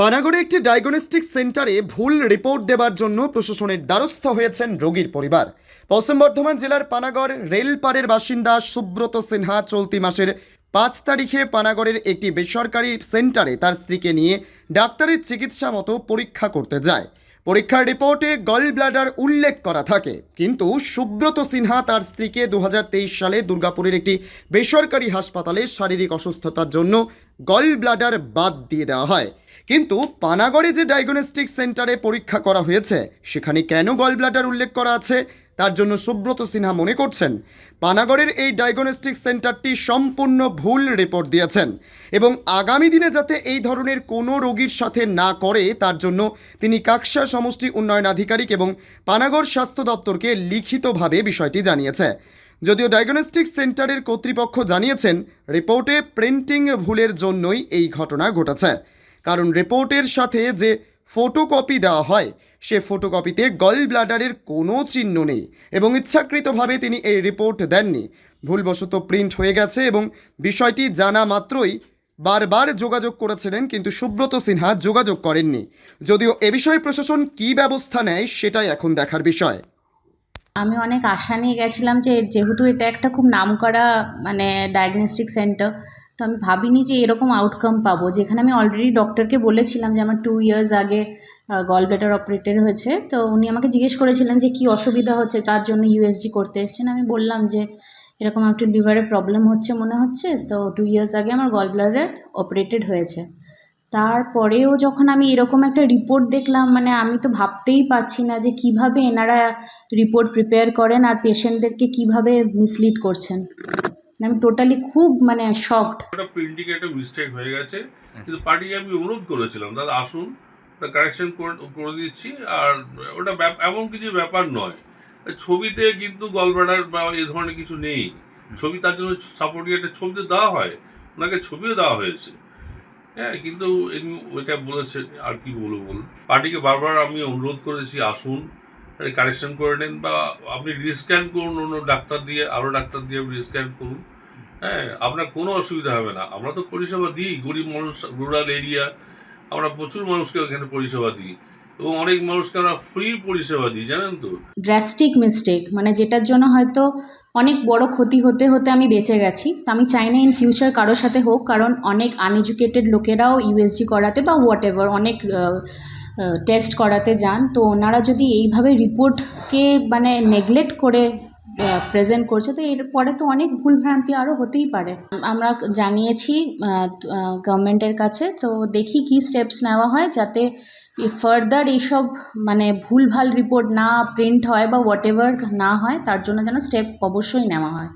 পানাগড়ে একটি ডায়াগনস্টিক সেন্টারে ভুল রিপোর্ট দেবার জন্য প্রশাসনের দ্বারস্থ হয়েছেন রোগীর পরিবার। পশ্চিম বর্ধমান জেলার পানাগড় রেলপাড়ের বাসিন্দা সুব্রত সিনহা চলতি মাসের পাঁচ তারিখে পানাগড়ের একটি বেসরকারি সেন্টারে তার স্ত্রীকে নিয়ে ডাক্তারের চিকিৎসা মতো পরীক্ষা করতে যায়। পরীক্ষার রিপোর্টে গল ব্লাডার উল্লেখ করা থাকে। কিন্তু সুব্রত সিনহা তার স্ত্রীকে দু হাজার তেইশ সালে দুর্গাপুরের একটি বেসরকারি হাসপাতালে শারীরিক অসুস্থতার জন্য গল ব্লাডার বাদ দিয়ে দেওয়া হয়। কিন্তু পানাগড়ে যে ডায়াগনস্টিক সেন্টারে পরীক্ষা করা হয়েছে, সেখানে কেন গল ব্লাডার উল্লেখ করা আছে, তার জন্য সুব্রত সিনহা মনে করছেন। পানাগড়ের এই ডায়াগনস্টিক সেন্টারটি সম্পূর্ণ ভুল রিপোর্ট দিয়েছেন এবং আগামী দিনে যাতে এই ধরনের কোনো রোগীর সাথে না করে, তার জন্য তিনি কাকসা সমষ্টি উন্নয়ন আধিকারিক এবং পানাগড় স্বাস্থ্য দপ্তরকে লিখিতভাবে বিষয়টি জানিয়েছে। যদিও ডায়াগনস্টিক সেন্টারের কর্তৃপক্ষ জানিয়েছেন রিপোর্টে প্রিন্টিং ভুলের জন্যই এই ঘটনা ঘটেছে। কারণ রিপোর্টের সাথে যে ফটোকপি দেওয়া হয়, সে ফটোকপিতে গল ব্লাডারের কোনো চিহ্ন নেই এবং ইচ্ছাকৃতভাবে তিনি এই রিপোর্ট দেননি। ভুলবশত প্রিন্ট হয়ে গেছে এবং বিষয়টি জানা মাত্রই বারবার যোগাযোগ করেছিলেন, কিন্তু সুব্রত সিনহা যোগাযোগ করেননি। যদিও এ বিষয়ে প্রশাসন কী ব্যবস্থা নেয় সেটাই এখন দেখার বিষয়। আমি অনেক আশা নিয়ে গেছিলাম যে যেহেতু এটা একটা খুব নামকরা মানে ডায়াগনস্টিক সেন্টার তো আমি ভাবিনি যে এরকম আউটকাম পাবো। যেখানে আমি অলরেডি ডক্টরকে বলেছিলাম যে আমার টু ইয়ার্স আগে গল ব্লেডার অপারেটেড হয়েছে। তো উনি আমাকে জিজ্ঞেস করেছিলেন যে কি অসুবিধা হচ্ছে, তার জন্য ইউএসজি করতে এসেছেন। আমি বললাম যে এরকম একটু লিভারে প্রবলেম হচ্ছে মনে হচ্ছে। তো টু ইয়ার্স আগে আমার গল ব্লাডার অপারেটেড হয়েছে। তারপরেও যখন আমি এরকম একটা রিপোর্ট দেখলাম মানে আমি তো ভাবতেই পারছি না যে কীভাবে এনারা রিপোর্ট প্রিপেয়ার করেন আর পেশেন্টদেরকে কীভাবে মিসলিড করছেন। আমি টোটালি খুব মানে শকড একটা প্রিন্টিং একটা মিস্টেক হয়ে গেছে। কিন্তু পার্টিকে আমি অনুরোধ করেছিলাম, দাদা, আসুন ওটা কারেকশন করে দিচ্ছি, আর ওটা এমন কিছু ব্যাপার নয়। ছবিতে কিন্তু গলব্লাডার বা এই ধরনের কিছু নেই। ছবি তার জন্য সাপোর্টিং একটা ছবিতে দেওয়া হয়, ওনাকে ছবিও দেওয়া হয়েছে। হ্যাঁ কিন্তু ওইটা বলেছে, আর কি বলব বলুন? পার্টিকে বারবার আমি অনুরোধ করেছি, আসুন কারেকশন করে নেন, বা আপনি রিস্ক্যান করুন অন্য ডাক্তার দিয়ে আরও ডাক্তার দিয়ে রিস্ক্যান করুন। হ্যাঁ আপনার কোনো অসুবিধা হবে না। আমরা তো পরিষেবা দিই, গরিব মানুষ রুরাল এরিয়া আমরা প্রচুর মানুষকে ওখানে পরিষেবা দিই এবং অনেক মানুষকে আমরা ফ্রি পরিষেবা দিই, জানেন তো? ড্রাস্টিক মিস্টেক মানে যেটার জন্য হয়তো অনেক বড় ক্ষতি হতে হতে আমি বেঁচে গেছি। তো আমি চাই না ইন ফিউচার কারোর সাথে হোক, কারণ অনেক আনএডুকেটেড লোকেরাও ইউএসজি করাতে বা হোয়াট অনেক টেস্ট করাতে যান। তো ওনারা যদি এইভাবে রিপোর্টকে মানে নেগলেক্ট করে প্রেজেন্ট করছে, তো এরপরে তো অনেক ভুলভ্রান্তি আরও হতেই পারে। আমরা জানিয়েছি গভর্নমেন্টের কাছে, তো দেখি কি স্টেপস নেওয়া হয় যাতে ফার্দার এইসব মানে ভুলভাল রিপোর্ট না প্রিন্ট হয় বা হোয়াট না হয়, তার জন্য যেন স্টেপ অবশ্যই নেওয়া হয়।